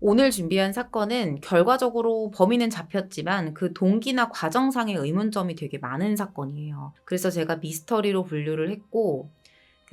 오늘 준비한 사건은 결과적으로 범인은 잡혔지만 그 동기나 과정상의 의문점이 되게 많은 사건이에요. 그래서 제가 미스터리로 분류를 했고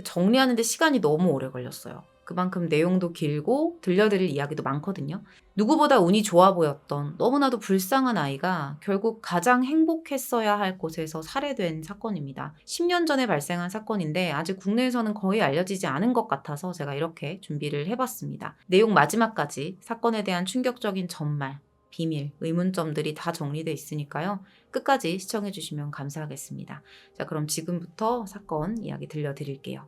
정리하는데 시간이 너무 오래 걸렸어요. 그만큼 내용도 길고 들려드릴 이야기도 많거든요. 누구보다 운이 좋아 보였던 너무나도 불쌍한 아이가 결국 가장 행복했어야 할 곳에서 살해된 사건입니다. 10년 전에 발생한 사건인데 아직 국내에서는 거의 알려지지 않은 것 같아서 제가 이렇게 준비를 해봤습니다. 내용 마지막까지 사건에 대한 충격적인 전말, 비밀, 의문점들이 다 정리되어 있으니까요. 끝까지 시청해주시면 감사하겠습니다. 자, 그럼 지금부터 사건 이야기 들려드릴게요.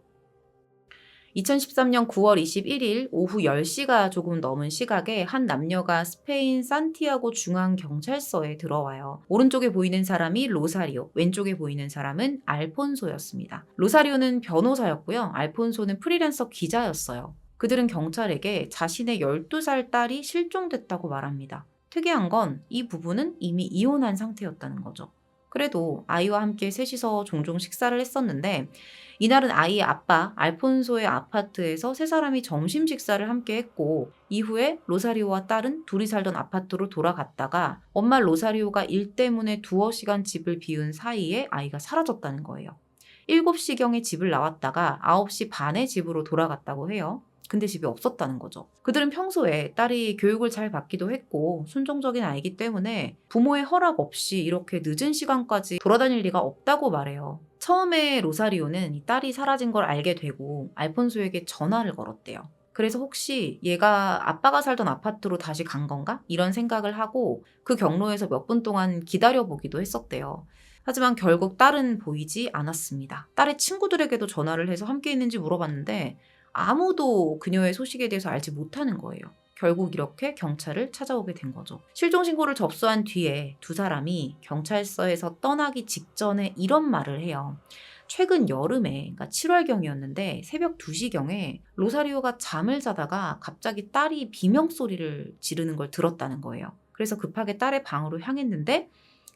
2013년 9월 21일 오후 10시가 조금 넘은 시각에 한 남녀가 스페인 산티아고 중앙경찰서에 들어와요. 오른쪽에 보이는 사람이 로사리오, 왼쪽에 보이는 사람은 알폰소였습니다. 로사리오는 변호사였고요. 알폰소는 프리랜서 기자였어요. 그들은 경찰에게 자신의 12살 딸이 실종됐다고 말합니다. 특이한 건 이 부부는 이미 이혼한 상태였다는 거죠. 그래도 아이와 함께 셋이서 종종 식사를 했었는데 이날은 아이의 아빠 알폰소의 아파트에서 세 사람이 점심 식사를 함께 했고 이후에 로사리오와 딸은 둘이 살던 아파트로 돌아갔다가 엄마 로사리오가 일 때문에 두어 시간 집을 비운 사이에 아이가 사라졌다는 거예요. 7시경에 집을 나왔다가 9시 반에 집으로 돌아갔다고 해요. 근데 집에 없었다는 거죠. 그들은 평소에 딸이 교육을 잘 받기도 했고 순종적인 아이기 때문에 부모의 허락 없이 이렇게 늦은 시간까지 돌아다닐 리가 없다고 말해요. 처음에 로사리오는 이 딸이 사라진 걸 알게 되고 알폰소에게 전화를 걸었대요. 그래서 혹시 얘가 아빠가 살던 아파트로 다시 간 건가? 이런 생각을 하고 그 경로에서 몇 분 동안 기다려보기도 했었대요. 하지만 결국 딸은 보이지 않았습니다. 딸의 친구들에게도 전화를 해서 함께 있는지 물어봤는데 아무도 그녀의 소식에 대해서 알지 못하는 거예요. 결국 이렇게 경찰을 찾아오게 된 거죠. 실종 신고를 접수한 뒤에 두 사람이 경찰서에서 떠나기 직전에 이런 말을 해요. 최근 여름에, 그러니까 7월경이었는데 새벽 2시경에 로사리오가 잠을 자다가 갑자기 딸이 비명 소리를 지르는 걸 들었다는 거예요. 그래서 급하게 딸의 방으로 향했는데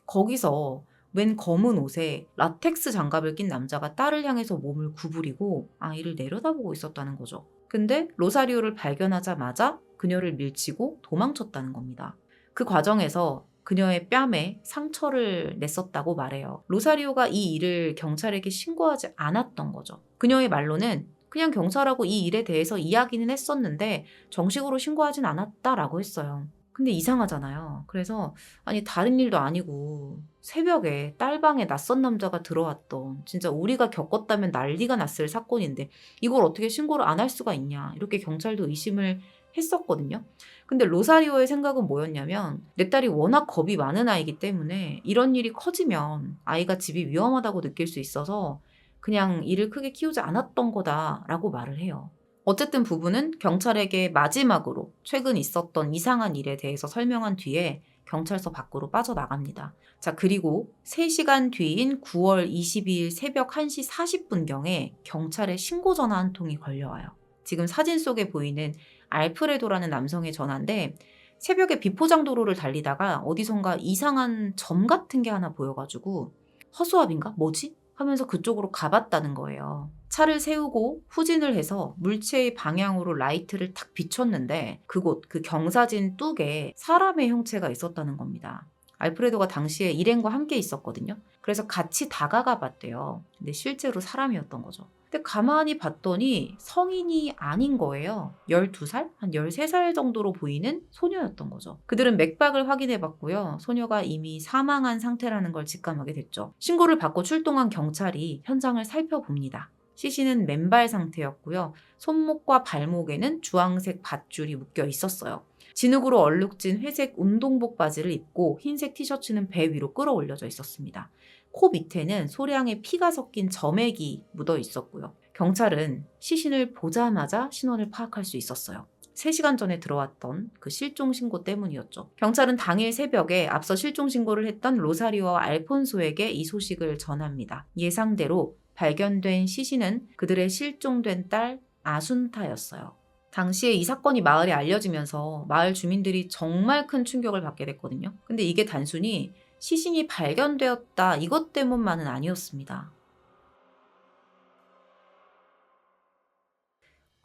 거기서 웬 검은 옷에 라텍스 장갑을 낀 남자가 딸을 향해서 몸을 구부리고 아이를 내려다보고 있었다는 거죠. 근데 로사리오를 발견하자마자 그녀를 밀치고 도망쳤다는 겁니다. 그 과정에서 그녀의 뺨에 상처를 냈었다고 말해요. 로사리오가 이 일을 경찰에게 신고하지 않았던 거죠. 그녀의 말로는 그냥 경찰하고 이 일에 대해서 이야기는 했었는데 정식으로 신고하진 않았다라고 했어요. 근데 이상하잖아요. 그래서 아니 다른 일도 아니고 새벽에 딸방에 낯선 남자가 들어왔던 진짜 우리가 겪었다면 난리가 났을 사건인데 이걸 어떻게 신고를 안 할 수가 있냐 이렇게 경찰도 의심을 했었거든요. 근데 로사리오의 생각은 뭐였냐면 내 딸이 워낙 겁이 많은 아이기 때문에 이런 일이 커지면 아이가 집이 위험하다고 느낄 수 있어서 그냥 일을 크게 키우지 않았던 거다라고 말을 해요. 어쨌든 부부는 경찰에게 마지막으로 최근 있었던 이상한 일에 대해서 설명한 뒤에 경찰서 밖으로 빠져나갑니다. 자, 그리고 3시간 뒤인 9월 22일 새벽 1시 40분경에 경찰에 신고 전화 한 통이 걸려와요. 지금 사진 속에 보이는 알프레도라는 남성의 전화인데 새벽에 비포장 도로를 달리다가 어디선가 이상한 점 같은 게 하나 보여가지고 허수아비인가? 뭐지? 하면서 그쪽으로 가봤다는 거예요. 차를 세우고 후진을 해서 물체의 방향으로 라이트를 탁 비췄는데 그곳 그 경사진 뚝에 사람의 형체가 있었다는 겁니다. 알프레도가 당시에 일행과 함께 있었거든요. 그래서 같이 다가가 봤대요. 근데 실제로 사람이었던 거죠. 근데 가만히 봤더니 성인이 아닌 거예요. 12살? 한 13살 정도로 보이는 소녀였던 거죠. 그들은 맥박을 확인해 봤고요. 소녀가 이미 사망한 상태라는 걸 직감하게 됐죠. 신고를 받고 출동한 경찰이 현장을 살펴봅니다. 시신은 맨발 상태였고요. 손목과 발목에는 주황색 밧줄이 묶여 있었어요. 진흙으로 얼룩진 회색 운동복 바지를 입고 흰색 티셔츠는 배 위로 끌어올려져 있었습니다. 코 밑에는 소량의 피가 섞인 점액이 묻어 있었고요. 경찰은 시신을 보자마자 신원을 파악할 수 있었어요. 3시간 전에 들어왔던 그 실종 신고 때문이었죠. 경찰은 당일 새벽에 앞서 실종 신고를 했던 로사리오와 알폰소에게 이 소식을 전합니다. 예상대로 발견된 시신은 그들의 실종된 딸 아순타였어요. 당시에 이 사건이 마을에 알려지면서 마을 주민들이 정말 큰 충격을 받게 됐거든요. 근데 이게 단순히 시신이 발견되었다 이것 때문만은 아니었습니다.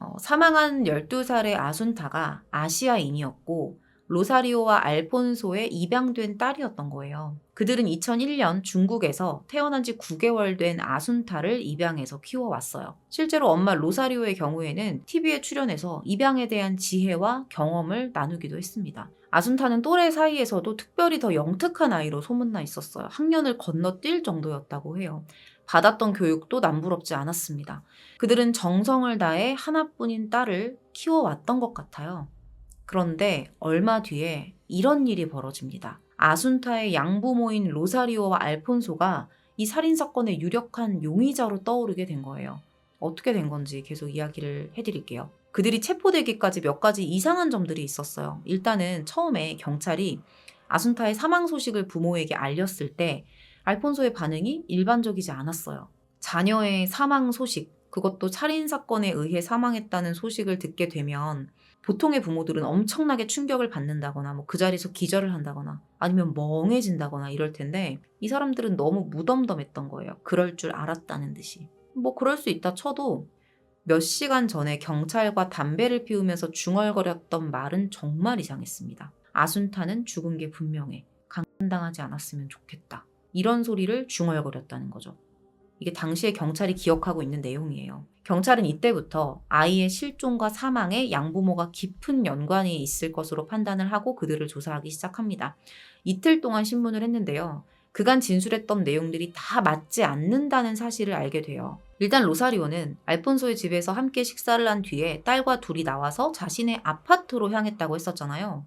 어, 사망한 12살의 아순타가 아시아인이었고 로사리오와 알폰소의 입양된 딸이었던 거예요. 그들은 2001년 중국에서 태어난 지 9개월 된 아순타를 입양해서 키워왔어요. 실제로 엄마 로사리오의 경우에는 TV에 출연해서 입양에 대한 지혜와 경험을 나누기도 했습니다. 아순타는 또래 사이에서도 특별히 더 영특한 아이로 소문나 있었어요. 학년을 건너뛸 정도였다고 해요. 받았던 교육도 남부럽지 않았습니다. 그들은 정성을 다해 하나뿐인 딸을 키워왔던 것 같아요. 그런데 얼마 뒤에 이런 일이 벌어집니다. 아순타의 양부모인 로사리오와 알폰소가 이 살인사건의 유력한 용의자로 떠오르게 된 거예요. 어떻게 된 건지 계속 이야기를 해드릴게요. 그들이 체포되기까지 몇 가지 이상한 점들이 있었어요. 일단은 처음에 경찰이 아순타의 사망 소식을 부모에게 알렸을 때 알폰소의 반응이 일반적이지 않았어요. 자녀의 사망 소식, 그것도 살인 사건에 의해 사망했다는 소식을 듣게 되면 보통의 부모들은 엄청나게 충격을 받는다거나 뭐 그 자리에서 기절을 한다거나 아니면 멍해진다거나 이럴 텐데 이 사람들은 너무 무덤덤했던 거예요. 그럴 줄 알았다는 듯이. 뭐 그럴 수 있다 쳐도 몇 시간 전에 경찰과 담배를 피우면서 중얼거렸던 말은 정말 이상했습니다. 아순타는 죽은 게 분명해. 강간당하지 않았으면 좋겠다. 이런 소리를 중얼거렸다는 거죠. 이게 당시에 경찰이 기억하고 있는 내용이에요. 경찰은 이때부터 아이의 실종과 사망에 양부모가 깊은 연관이 있을 것으로 판단을 하고 그들을 조사하기 시작합니다. 이틀 동안 신문을 했는데요. 그간 진술했던 내용들이 다 맞지 않는다는 사실을 알게 돼요. 일단 로사리오는 알폰소의 집에서 함께 식사를 한 뒤에 딸과 둘이 나와서 자신의 아파트로 향했다고 했었잖아요.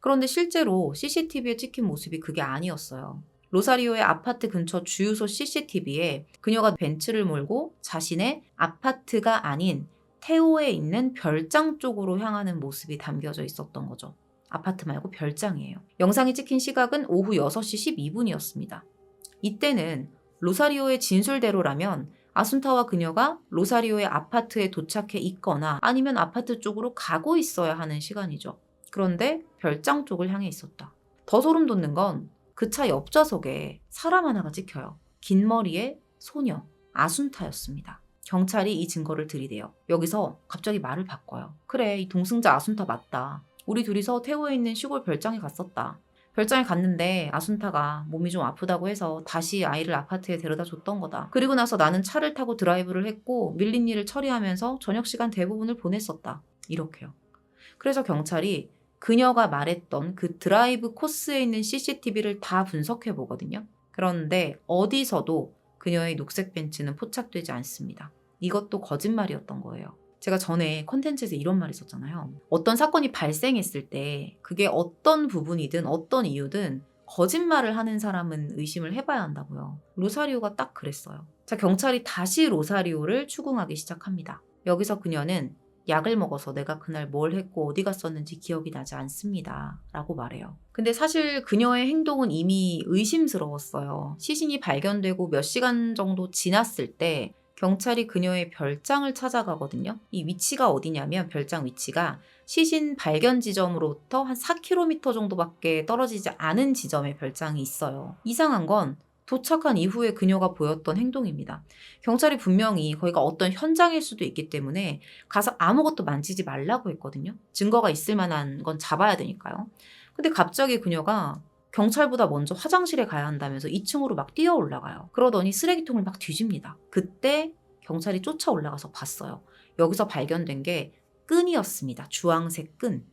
그런데 실제로 CCTV에 찍힌 모습이 그게 아니었어요. 로사리오의 아파트 근처 주유소 CCTV에 그녀가 벤츠를 몰고 자신의 아파트가 아닌 테오에 있는 별장 쪽으로 향하는 모습이 담겨져 있었던 거죠. 아파트 말고 별장이에요. 영상이 찍힌 시각은 오후 6시 12분이었습니다. 이때는 로사리오의 진술대로라면 아순타와 그녀가 로사리오의 아파트에 도착해 있거나 아니면 아파트 쪽으로 가고 있어야 하는 시간이죠. 그런데 별장 쪽을 향해 있었다. 더 소름 돋는 건 그 차 옆좌석에 사람 하나가 찍혀요. 긴 머리의 소녀, 아순타였습니다. 경찰이 이 증거를 들이대요. 여기서 갑자기 말을 바꿔요. 그래, 이 동승자 아순타 맞다. 우리 둘이서 태호에 있는 시골 별장에 갔었다. 별장에 갔는데 아순타가 몸이 좀 아프다고 해서 다시 아이를 아파트에 데려다 줬던 거다. 그리고 나서 나는 차를 타고 드라이브를 했고 밀린 일을 처리하면서 저녁 시간 대부분을 보냈었다. 이렇게요. 그래서 경찰이 그녀가 말했던 그 드라이브 코스에 있는 CCTV를 다 분석해 보거든요. 그런데 어디서도 그녀의 녹색 벤츠는 포착되지 않습니다. 이것도 거짓말이었던 거예요. 제가 전에 컨텐츠에서 이런 말 있었잖아요. 어떤 사건이 발생했을 때 그게 어떤 부분이든 어떤 이유든 거짓말을 하는 사람은 의심을 해봐야 한다고요. 로사리오가 딱 그랬어요. 자, 경찰이 다시 로사리오를 추궁하기 시작합니다. 여기서 그녀는 약을 먹어서 내가 그날 뭘 했고 어디 갔었는지 기억이 나지 않습니다. 라고 말해요. 근데 사실 그녀의 행동은 이미 의심스러웠어요. 시신이 발견되고 몇 시간 정도 지났을 때 경찰이 그녀의 별장을 찾아가거든요. 이 위치가 어디냐면 별장 위치가 시신 발견 지점으로부터 한 4km 정도밖에 떨어지지 않은 지점에 별장이 있어요. 이상한 건 도착한 이후에 그녀가 보였던 행동입니다. 경찰이 분명히 거기가 어떤 현장일 수도 있기 때문에 가서 아무것도 만지지 말라고 했거든요. 증거가 있을 만한 건 잡아야 되니까요. 근데 갑자기 그녀가 경찰보다 먼저 화장실에 가야 한다면서 2층으로 막 뛰어 올라가요. 그러더니 쓰레기통을 막 뒤집니다. 그때 경찰이 쫓아 올라가서 봤어요. 여기서 발견된 게 끈이었습니다. 주황색 끈.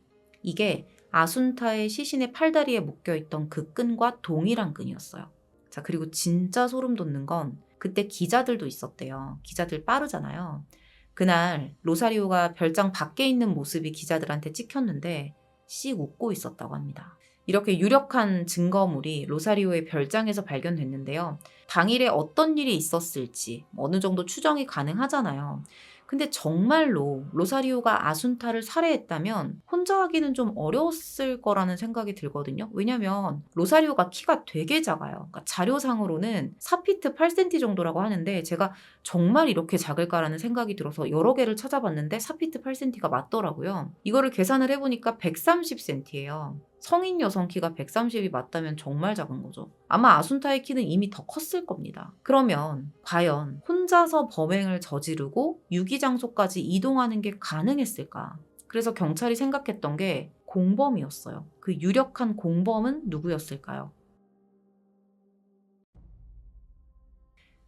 이게 아순타의 시신의 팔다리에 묶여 있던 그 끈과 동일한 끈이었어요. 자, 그리고 진짜 소름 돋는 건 그때 기자들도 있었대요. 기자들 빠르잖아요. 그날 로사리오가 별장 밖에 있는 모습이 기자들한테 찍혔는데 씩 웃고 있었다고 합니다. 이렇게 유력한 증거물이 로사리오의 별장에서 발견됐는데요. 당일에 어떤 일이 있었을지 어느 정도 추정이 가능하잖아요. 근데 정말로 로사리오가 아순타를 살해했다면 혼자 하기는 좀 어려웠을 거라는 생각이 들거든요. 왜냐면 로사리오가 키가 되게 작아요. 그러니까 자료상으로는 4피트 8cm 정도라고 하는데 제가 정말 이렇게 작을까라는 생각이 들어서 여러 개를 찾아봤는데 4피트 8cm가 맞더라고요. 이거를 계산을 해보니까 130cm예요. 성인 여성 키가 130이 맞다면 정말 작은 거죠. 아마 아순타의 키는 이미 더 컸을 겁니다. 그러면 과연 혼자서 범행을 저지르고 유기장소까지 이동하는 게 가능했을까? 그래서 경찰이 생각했던 게 공범이었어요. 그 유력한 공범은 누구였을까요?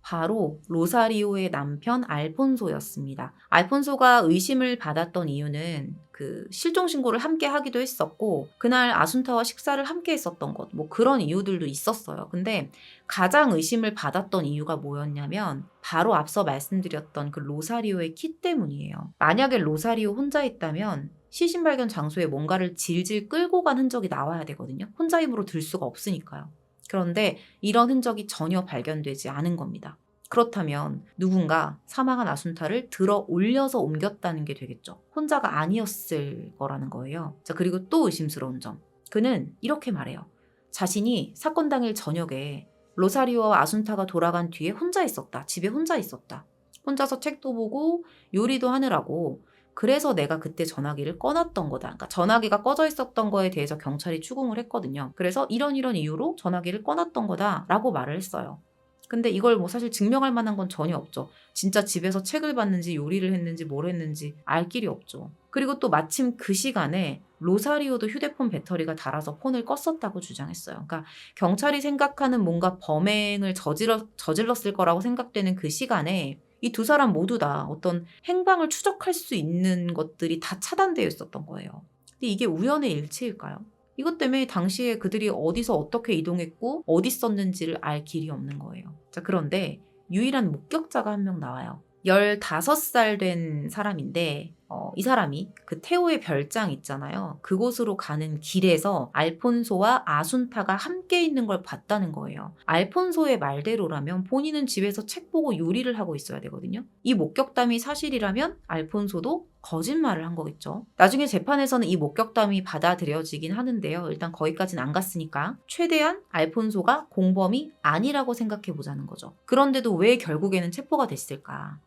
바로 로사리오의 남편 알폰소였습니다. 알폰소가 의심을 받았던 이유는 그 실종 신고를 함께 하기도 했었고 그날 아순타와 식사를 함께 했었던 것 뭐 그런 이유들도 있었어요. 근데 가장 의심을 받았던 이유가 뭐였냐면 바로 앞서 말씀드렸던 그 로사리오의 키 때문이에요. 만약에 로사리오 혼자 있다면 시신 발견 장소에 뭔가를 질질 끌고 간 흔적이 나와야 되거든요. 혼자 힘으로 들 수가 없으니까요. 그런데 이런 흔적이 전혀 발견되지 않은 겁니다. 그렇다면 누군가 사망한 아순타를 들어 올려서 옮겼다는 게 되겠죠. 혼자가 아니었을 거라는 거예요. 자, 그리고 또 의심스러운 점. 그는 이렇게 말해요. 자신이 사건 당일 저녁에 로사리오와 아순타가 돌아간 뒤에 혼자 있었다. 집에 혼자 있었다. 혼자서 책도 보고 요리도 하느라고 그래서 내가 그때 전화기를 꺼놨던 거다. 그러니까 전화기가 꺼져 있었던 거에 대해서 경찰이 추궁을 했거든요. 그래서 이런 이런 이유로 전화기를 꺼놨던 거다라고 말을 했어요. 근데 이걸 뭐 사실 증명할 만한 건 전혀 없죠. 진짜 집에서 책을 봤는지 요리를 했는지 뭘 했는지 알 길이 없죠. 그리고 또 마침 그 시간에 로사리오도 휴대폰 배터리가 닳아서 폰을 껐었다고 주장했어요. 그러니까 경찰이 생각하는 뭔가 범행을 저질러, 저질렀을 거라고 생각되는 그 시간에 이 두 사람 모두 다 어떤 행방을 추적할 수 있는 것들이 다 차단되어 있었던 거예요. 근데 이게 우연의 일치일까요? 이것 때문에 당시에 그들이 어디서 어떻게 이동했고 어디 있었는지를 알 길이 없는 거예요. 자, 그런데 유일한 목격자가 한 명 나와요. 15살 된 사람인데 어, 이 사람이 그 테오의 별장 있잖아요. 그곳으로 가는 길에서 알폰소와 아순타가 함께 있는 걸 봤다는 거예요. 알폰소의 말대로라면 본인은 집에서 책 보고 요리를 하고 있어야 되거든요. 이 목격담이 사실이라면 알폰소도 거짓말을 한 거겠죠. 나중에 재판에서는 이 목격담이 받아들여지긴 하는데요. 일단 거기까지는 안 갔으니까 최대한 알폰소가 공범이 아니라고 생각해 보자는 거죠. 그런데도 왜 결국에는 체포가 됐을까?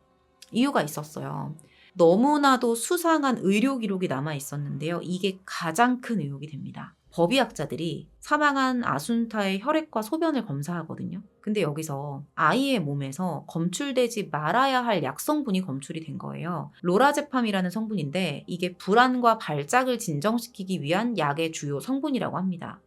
이유가 있었어요. 너무나도 수상한 의료 기록이 남아 있었는데요. 이게 가장 큰 의혹이 됩니다. 법의학자들이 사망한 아순타의 혈액과 소변을 검사하거든요. 근데 여기서 아이의 몸에서 검출되지 말아야 할 약성분이 검출이 된 거예요. 로라제팜이라는 성분인데 이게 불안과 발작을 진정시키기 위한 약의 주요 성분이라고 합니다.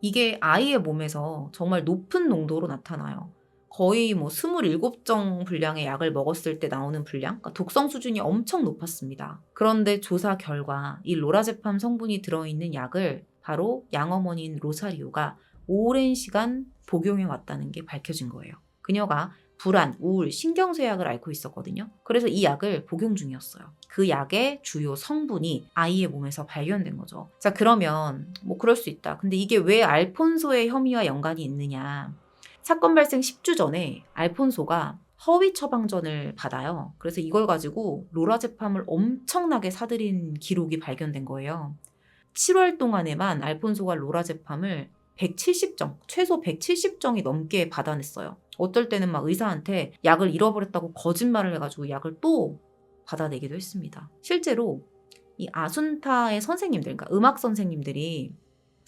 이게 아이의 몸에서 정말 높은 농도로 나타나요. 거의 뭐 27정 분량의 약을 먹었을 때 나오는 분량, 그러니까 독성 수준이 엄청 높았습니다. 그런데 조사 결과 이 로라제팜 성분이 들어있는 약을 바로 양어머니인 로사리오가 오랜 시간 복용해 왔다는 게 밝혀진 거예요. 그녀가 불안, 우울, 신경쇠약을 앓고 있었거든요. 그래서 이 약을 복용 중이었어요. 그 약의 주요 성분이 아이의 몸에서 발견된 거죠. 자, 그러면 뭐 그럴 수 있다. 근데 이게 왜 알폰소의 혐의와 연관이 있느냐? 사건 발생 10주 전에 알폰소가 허위 처방전을 받아요. 그래서 이걸 가지고 로라제팜을 엄청나게 사들인 기록이 발견된 거예요. 7월 동안에만 알폰소가 로라제팜을 170정, 최소 170정이 넘게 받아냈어요. 어떨 때는 막 의사한테 약을 잃어버렸다고 거짓말을 해가지고 약을 또 받아내기도 했습니다. 실제로 이 아순타의 선생님들, 그러니까 음악 선생님들이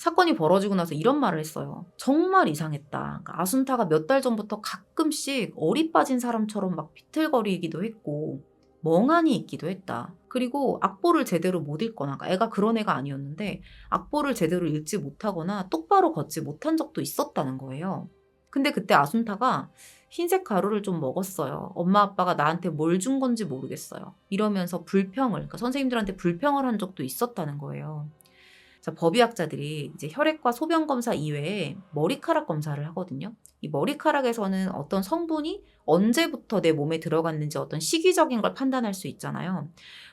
사건이 벌어지고 나서 이런 말을 했어요. 정말 이상했다. 그러니까 아순타가 몇 달 전부터 가끔씩 어리 빠진 사람처럼 막 비틀거리기도 했고 멍하니 있기도 했다. 그리고 악보를 제대로 못 읽거나 그러니까 애가 그런 애가 아니었는데 악보를 제대로 읽지 못하거나 똑바로 걷지 못한 적도 있었다는 거예요. 근데 그때 아순타가 흰색 가루를 좀 먹었어요. 엄마 아빠가 나한테 뭘 준 건지 모르겠어요. 이러면서 불평을, 그러니까 선생님들한테 불평을 한 적도 있었다는 거예요. 자, 법의학자들이 이제 혈액과 소변 검사 이외에 머리카락 검사를 하거든요. 이 머리카락에서는 어떤 성분이 언제부터 내 몸에 들어갔는지 어떤 시기적인 걸 판단할 수 있잖아요.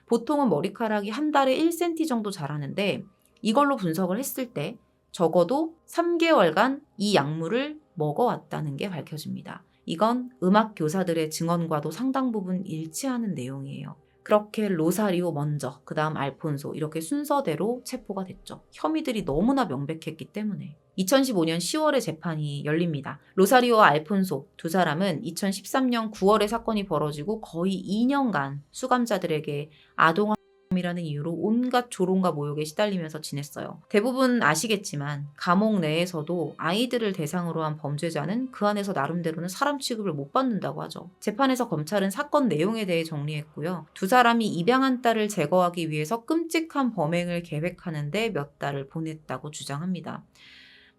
보통은 머리카락이 한 달에 1cm 정도 자라는데 이걸로 분석을 했을 때 적어도 3개월간 이 약물을 먹어왔다는 게 밝혀집니다. 이건 음악 교사들의 증언과도 상당 부분 일치하는 내용이에요. 그렇게 로사리오 먼저, 그 다음 알폰소 이렇게 순서대로 체포가 됐죠. 혐의들이 너무나 명백했기 때문에. 2015년 10월에 재판이 열립니다. 로사리오와 알폰소 두 사람은 2013년 9월에 사건이 벌어지고 거의 2년간 수감자들에게 아동 이라는 이유로 온갖 조롱과 모욕에 시달리면서 지냈어요. 대부분 아시겠지만 감옥 내에서도 아이들을 대상으로 한 범죄자는 그 안에서 나름대로는 사람 취급을 못 받는다고 하죠. 재판에서 검찰은 사건 내용에 대해 정리했고요. 두 사람이 입양한 딸을 제거하기 위해서 끔찍한 범행을 계획하는데 몇 달을 보냈다고 주장합니다.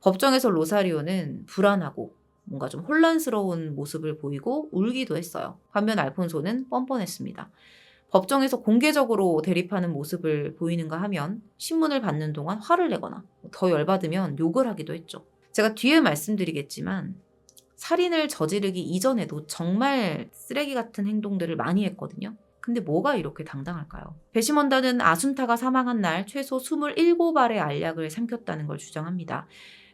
법정에서 로사리오는 불안하고 뭔가 좀 혼란스러운 모습을 보이고 울기도 했어요. 반면 알폰소는 뻔뻔했습니다. 법정에서 공개적으로 대립하는 모습을 보이는가 하면 신문을 받는 동안 화를 내거나 더 열받으면 욕을 하기도 했죠. 제가 뒤에 말씀드리겠지만 살인을 저지르기 이전에도 정말 쓰레기 같은 행동들을 많이 했거든요. 근데 뭐가 이렇게 당당할까요? 배심원단은 아순타가 사망한 날 최소 27알의 알약을 삼켰다는 걸 주장합니다.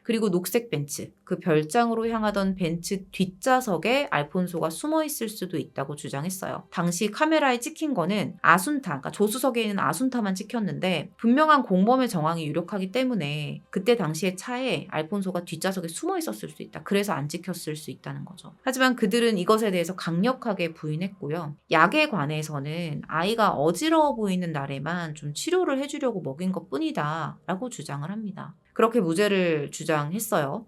그리고 녹색 벤츠, 그 별장으로 향하던 벤츠 뒷좌석에 알폰소가 숨어 있을 수도 있다고 주장했어요. 당시 카메라에 찍힌 거는 아순타, 그러니까 조수석에 있는 아순타만 찍혔는데 분명한 공범의 정황이 유력하기 때문에 그때 당시에 차에 알폰소가 뒷좌석에 숨어 있었을 수 있다. 그래서 안 찍혔을 수 있다는 거죠. 하지만 그들은 이것에 대해서 강력하게 부인했고요. 약에 관해서는 아이가 어지러워 보이는 날에만 좀 치료를 해주려고 먹인 것 뿐이다. 라고 주장을 합니다. 그렇게 무죄를 주장했어요.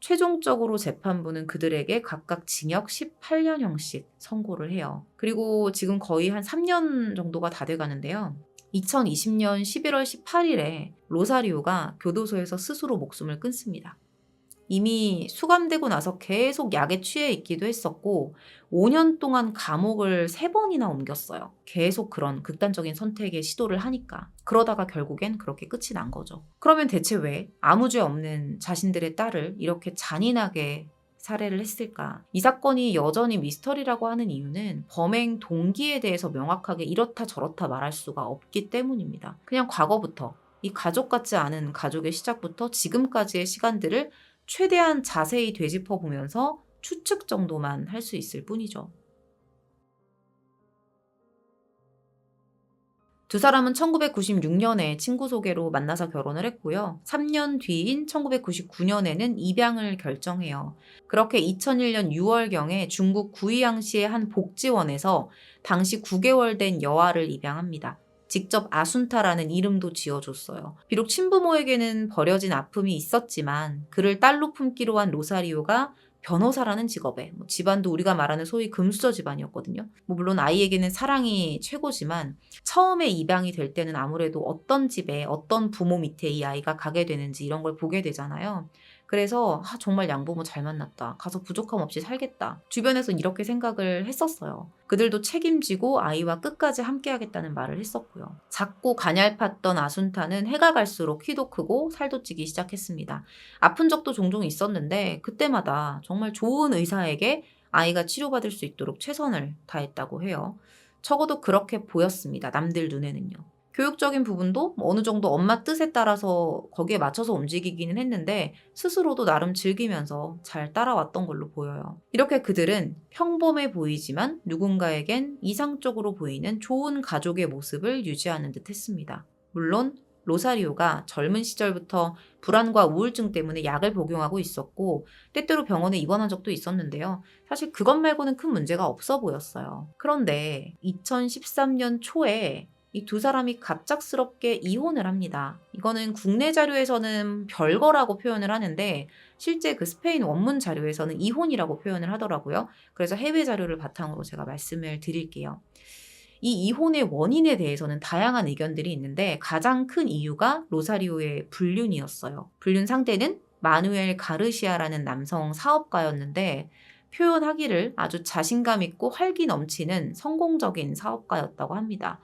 최종적으로 재판부는 그들에게 각각 징역 18년형씩 선고를 해요. 그리고 지금 거의 한 3년 정도가 다 돼 가는데요. 2020년 11월 18일에 로사리오가 교도소에서 스스로 목숨을 끊습니다. 이미 수감되고 나서 계속 약에 취해 있기도 했었고 5년 동안 감옥을 3번이나 옮겼어요. 계속 그런 극단적인 선택에 시도를 하니까. 그러다가 결국엔 그렇게 끝이 난 거죠. 그러면 대체 왜 아무 죄 없는 자신들의 딸을 이렇게 잔인하게 살해를 했을까? 이 사건이 여전히 미스터리라고 하는 이유는 범행 동기에 대해서 명확하게 이렇다 저렇다 말할 수가 없기 때문입니다. 그냥 과거부터 이 가족 같지 않은 가족의 시작부터 지금까지의 시간들을 최대한 자세히 되짚어 보면서 추측 정도만 할 수 있을 뿐이죠. 두 사람은 1996년에 친구 소개로 만나서 결혼을 했고요. 3년 뒤인 1999년에는 입양을 결정해요. 그렇게 2001년 6월경에 중국 구이양시의 한 복지원에서 당시 9개월 된 여아를 입양합니다. 직접 아순타라는 이름도 지어줬어요. 비록 친부모에게는 버려진 아픔이 있었지만 그를 딸로 품기로 한 로사리오가 변호사라는 직업에 뭐 집안도 우리가 말하는 소위 금수저 집안이었거든요. 뭐 물론 아이에게는 사랑이 최고지만 처음에 입양이 될 때는 아무래도 어떤 집에 어떤 부모 밑에 이 아이가 가게 되는지 이런 걸 보게 되잖아요. 그래서 아, 정말 양부모 잘 만났다. 가서 부족함 없이 살겠다. 주변에서 이렇게 생각을 했었어요. 그들도 책임지고 아이와 끝까지 함께하겠다는 말을 했었고요. 작고 가냘팠던 아순타는 해가 갈수록 키도 크고 살도 찌기 시작했습니다. 아픈 적도 종종 있었는데 그때마다 정말 좋은 의사에게 아이가 치료받을 수 있도록 최선을 다했다고 해요. 적어도 그렇게 보였습니다. 남들 눈에는요. 교육적인 부분도 뭐 어느 정도 엄마 뜻에 따라서 거기에 맞춰서 움직이기는 했는데 스스로도 나름 즐기면서 잘 따라왔던 걸로 보여요. 이렇게 그들은 평범해 보이지만 누군가에겐 이상적으로 보이는 좋은 가족의 모습을 유지하는 듯 했습니다. 물론 로사리오가 젊은 시절부터 불안과 우울증 때문에 약을 복용하고 있었고 때때로 병원에 입원한 적도 있었는데요. 사실 그것 말고는 큰 문제가 없어 보였어요. 그런데 2013년 초에 이 두 사람이 갑작스럽게 이혼을 합니다. 이거는 국내 자료에서는 별거라고 표현을 하는데 실제 그 스페인 원문 자료에서는 이혼이라고 표현을 하더라고요. 그래서 해외 자료를 바탕으로 제가 말씀을 드릴게요. 이 이혼의 원인에 대해서는 다양한 의견들이 있는데 가장 큰 이유가 로사리오의 불륜이었어요. 불륜 상대는 마누엘 가르시아라는 남성 사업가였는데 표현하기를 아주 자신감 있고 활기 넘치는 성공적인 사업가였다고 합니다.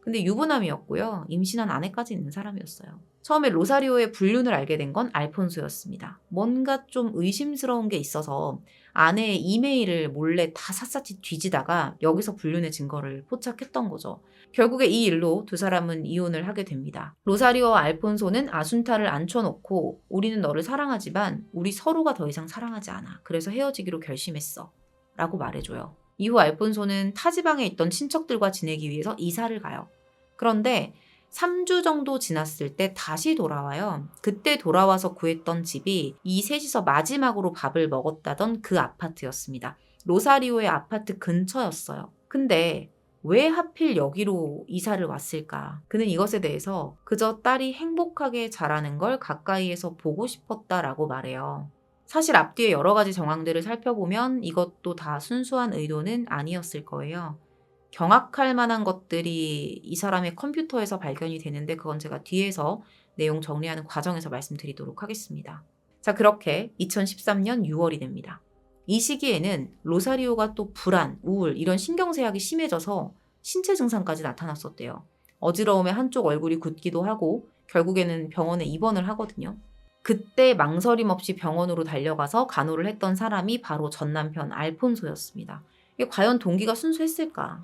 근데 유부남이었고요. 임신한 아내까지 있는 사람이었어요. 처음에 로사리오의 불륜을 알게 된 건 알폰소였습니다. 뭔가 좀 의심스러운 게 있어서 아내의 이메일을 몰래 다 샅샅이 뒤지다가 여기서 불륜의 증거를 포착했던 거죠. 결국에 이 일로 두 사람은 이혼을 하게 됩니다. 로사리오와 알폰소는 아순타를 앉혀놓고 우리는 너를 사랑하지만 우리 서로가 더 이상 사랑하지 않아. 그래서 헤어지기로 결심했어. 라고 말해줘요. 이후 알폰소는 타 지방에 있던 친척들과 지내기 위해서 이사를 가요. 그런데 3주 정도 지났을 때 다시 돌아와요. 그때 돌아와서 구했던 집이 이 셋이서 마지막으로 밥을 먹었다던 그 아파트였습니다. 로사리오의 아파트 근처였어요. 근데 왜 하필 여기로 이사를 왔을까? 그는 이것에 대해서 그저 딸이 행복하게 자라는 걸 가까이에서 보고 싶었다라고 말해요. 사실 앞뒤에 여러 가지 정황들을 살펴보면 이것도 다 순수한 의도는 아니었을 거예요. 경악할 만한 것들이 이 사람의 컴퓨터에서 발견이 되는데 그건 제가 뒤에서 내용 정리하는 과정에서 말씀드리도록 하겠습니다. 자, 그렇게 2013년 6월이 됩니다. 이 시기에는 로사리오가 또 불안, 우울, 이런 신경쇠약이 심해져서 신체 증상까지 나타났었대요. 어지러움에 한쪽 얼굴이 굳기도 하고 결국에는 병원에 입원을 하거든요. 그때 망설임 없이 병원으로 달려가서 간호를 했던 사람이 바로 전 남편 알폰소였습니다. 이게 과연 동기가 순수했을까?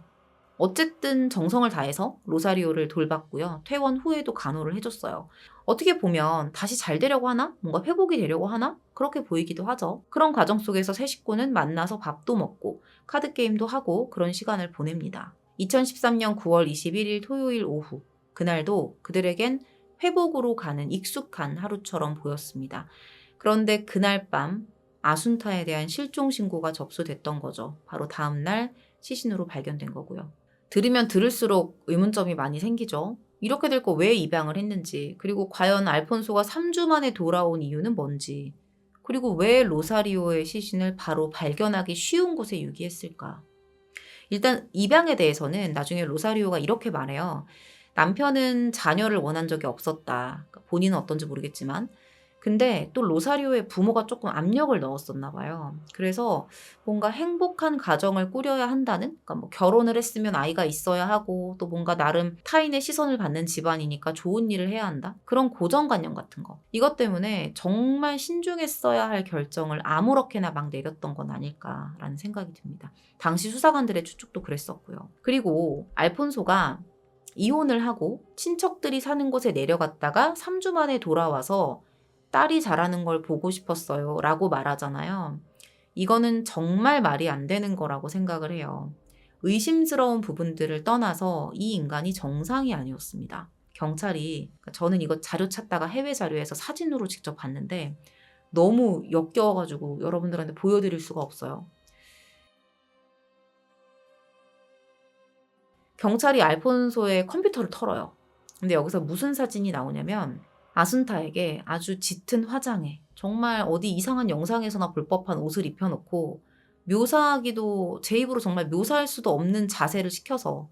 어쨌든 정성을 다해서 로사리오를 돌봤고요. 퇴원 후에도 간호를 해줬어요. 어떻게 보면 다시 잘 되려고 하나? 뭔가 회복이 되려고 하나? 그렇게 보이기도 하죠. 그런 과정 속에서 세 식구는 만나서 밥도 먹고 카드게임도 하고 그런 시간을 보냅니다. 2013년 9월 21일 토요일 오후. 그날도 그들에겐 회복으로 가는 익숙한 하루처럼 보였습니다. 그런데 그날 밤 아순타에 대한 실종 신고가 접수됐던 거죠. 바로 다음 날 시신으로 발견된 거고요. 들으면 들을수록 의문점이 많이 생기죠. 이렇게 될 거 왜 입양을 했는지, 그리고 과연 알폰소가 3주 만에 돌아온 이유는 뭔지, 그리고 왜 로사리오의 시신을 바로 발견하기 쉬운 곳에 유기했을까? 일단 입양에 대해서는 나중에 로사리오가 이렇게 말해요. 남편은 자녀를 원한 적이 없었다. 그러니까 본인은 어떤지 모르겠지만. 근데 또 로사리오의 부모가 조금 압력을 넣었었나 봐요. 그래서 뭔가 행복한 가정을 꾸려야 한다는, 그러니까 뭐 결혼을 했으면 아이가 있어야 하고 또 뭔가 나름 타인의 시선을 받는 집안이니까 좋은 일을 해야 한다. 그런 고정관념 같은 거. 이것 때문에 정말 신중했어야 할 결정을 아무렇게나 막 내렸던 건 아닐까라는 생각이 듭니다. 당시 수사관들의 추측도 그랬었고요. 그리고 알폰소가 이혼을 하고 친척들이 사는 곳에 내려갔다가 3주 만에 돌아와서 딸이 자라는 걸 보고 싶었어요. 라고 말하잖아요. 이거는 정말 말이 안 되는 거라고 생각을 해요. 의심스러운 부분들을 떠나서 이 인간이 정상이 아니었습니다. 경찰이, 그러니까 저는 이거 자료 찾다가 해외 자료에서 사진으로 직접 봤는데 너무 역겨워가지고 여러분들한테 보여드릴 수가 없어요. 경찰이 알폰소의 컴퓨터를 털어요. 근데 여기서 무슨 사진이 나오냐면 아순타에게 아주 짙은 화장에 정말 어디 이상한 영상에서나 볼 법한 옷을 입혀놓고 묘사하기도 제 입으로 정말 묘사할 수도 없는 자세를 시켜서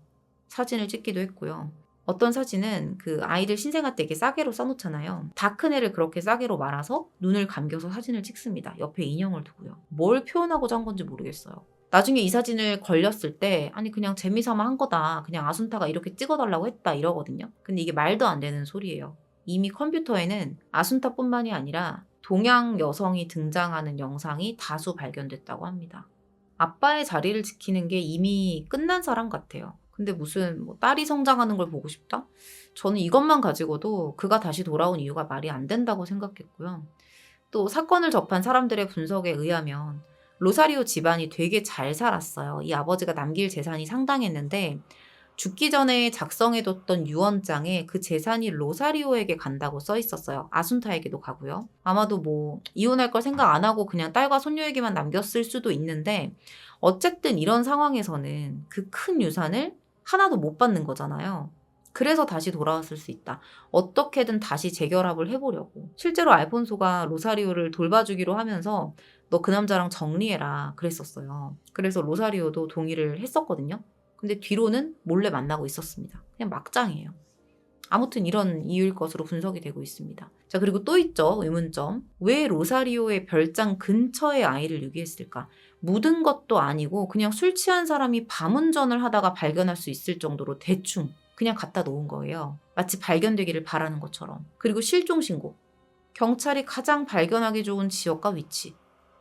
사진을 찍기도 했고요. 어떤 사진은 그 아이들 신생아 때 이렇게 싸개로 싸놓잖아요. 다 큰 애를 그렇게 싸개로 말아서 눈을 감겨서 사진을 찍습니다. 옆에 인형을 두고요. 뭘 표현하고자 한 건지 모르겠어요. 나중에 이 사진을 걸렸을 때 아니 그냥 재미삼아 한 거다. 그냥 아순타가 이렇게 찍어달라고 했다 이러거든요. 근데 이게 말도 안 되는 소리예요. 이미 컴퓨터에는 아순타뿐만이 아니라 동양 여성이 등장하는 영상이 다수 발견됐다고 합니다. 아빠의 자리를 지키는 게 이미 끝난 사람 같아요. 근데 무슨 뭐 딸이 성장하는 걸 보고 싶다? 저는 이것만 가지고도 그가 다시 돌아온 이유가 말이 안 된다고 생각했고요. 또 사건을 접한 사람들의 분석에 의하면 로사리오 집안이 되게 잘 살았어요. 이 아버지가 남길 재산이 상당했는데 죽기 전에 작성해뒀던 유언장에 그 재산이 로사리오에게 간다고 써 있었어요. 아순타에게도 가고요. 아마도 뭐 이혼할 걸 생각 안 하고 그냥 딸과 손녀에게만 남겼을 수도 있는데 어쨌든 이런 상황에서는 그 큰 유산을 하나도 못 받는 거잖아요. 그래서 다시 돌아왔을 수 있다. 어떻게든 다시 재결합을 해보려고. 실제로 알폰소가 로사리오를 돌봐주기로 하면서 너 그 남자랑 정리해라 그랬었어요. 그래서 로사리오도 동의를 했었거든요. 근데 뒤로는 몰래 만나고 있었습니다. 그냥 막장이에요. 아무튼 이런 이유일 것으로 분석이 되고 있습니다. 자, 그리고 또 있죠. 의문점. 왜 로사리오의 별장 근처에 아이를 유기했을까? 묻은 것도 아니고 그냥 술 취한 사람이 밤운전을 하다가 발견할 수 있을 정도로 대충 그냥 갖다 놓은 거예요. 마치 발견되기를 바라는 것처럼. 그리고 실종 신고. 경찰이 가장 발견하기 좋은 지역과 위치.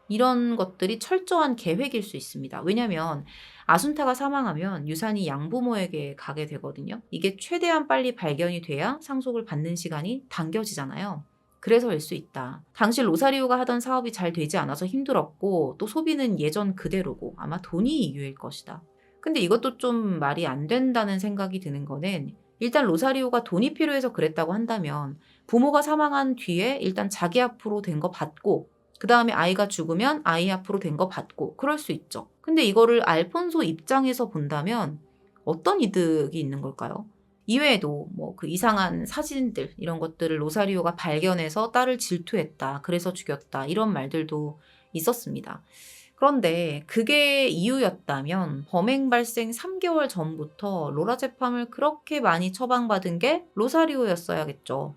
이런 것들이 철저한 계획일 수 있습니다. 왜냐하면 아순타가 사망하면 유산이 양부모에게 가게 되거든요. 이게 최대한 빨리 발견이 돼야 상속을 받는 시간이 당겨지잖아요. 그래서일 수 있다. 당시 로사리오가 하던 사업이 잘 되지 않아서 힘들었고 또 소비는 예전 그대로고 아마 돈이 이유일 것이다. 근데 이것도 좀 말이 안 된다는 생각이 드는 거는 일단 로사리오가 돈이 필요해서 그랬다고 한다면 부모가 사망한 뒤에 일단 자기 앞으로 된 거 받고 그 다음에 아이가 죽으면 아이 앞으로 된 거 받고 그럴 수 있죠. 근데 이거를 알폰소 입장에서 본다면 어떤 이득이 있는 걸까요? 이외에도 뭐 그 이상한 사진들 이런 것들을 로사리오가 발견해서 딸을 질투했다. 그래서 죽였다. 이런 말들도 있었습니다. 그런데 그게 이유였다면 범행 발생 3개월 전부터 로라제팜을 그렇게 많이 처방받은 게 로사리오였어야겠죠.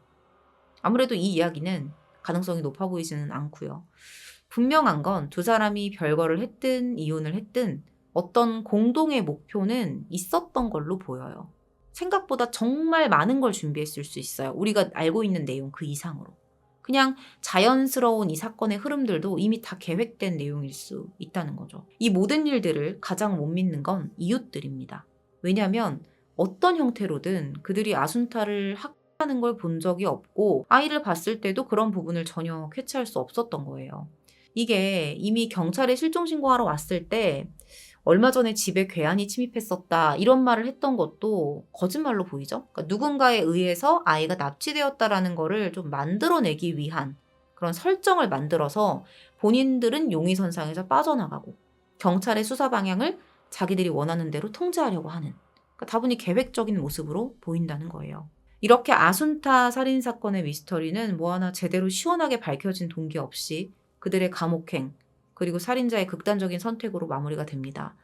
아무래도 이 이야기는 가능성이 높아 보이지는 않고요. 분명한 건 두 사람이 별거를 했든 이혼을 했든 어떤 공동의 목표는 있었던 걸로 보여요. 생각보다 정말 많은 걸 준비했을 수 있어요. 우리가 알고 있는 내용 그 이상으로. 그냥 자연스러운 이 사건의 흐름들도 이미 다 계획된 내용일 수 있다는 거죠. 이 모든 일들을 가장 못 믿는 건 이웃들입니다. 왜냐하면 어떤 형태로든 그들이 아순타를 학하는 걸 본 적이 없고 아이를 봤을 때도 그런 부분을 전혀 캐치할 수 없었던 거예요. 이게 이미 경찰에 실종 신고하러 왔을 때 얼마 전에 집에 괴한이 침입했었다 이런 말을 했던 것도 거짓말로 보이죠. 그러니까 누군가에 의해서 아이가 납치되었다라는 거를 좀 만들어내기 위한 그런 설정을 만들어서 본인들은 용의선상에서 빠져나가고 경찰의 수사 방향을 자기들이 원하는 대로 통제하려고 하는 그러니까 다분히 계획적인 모습으로 보인다는 거예요. 이렇게 아순타 살인 사건의 미스터리는 뭐 하나 제대로 시원하게 밝혀진 동기 없이 그들의 감옥행 그리고 살인자의 극단적인 선택으로 마무리가 됩니다.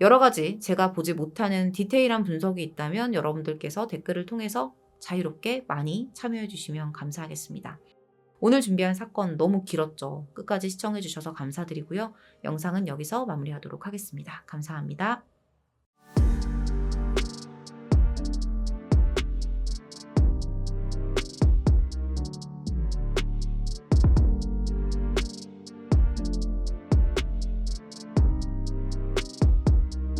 여러 가지 제가 보지 못하는 디테일한 분석이 있다면 여러분들께서 댓글을 통해서 자유롭게 많이 참여해 주시면 감사하겠습니다. 오늘 준비한 사건 너무 길었죠. 끝까지 시청해 주셔서 감사드리고요. 영상은 여기서 마무리하도록 하겠습니다. 감사합니다.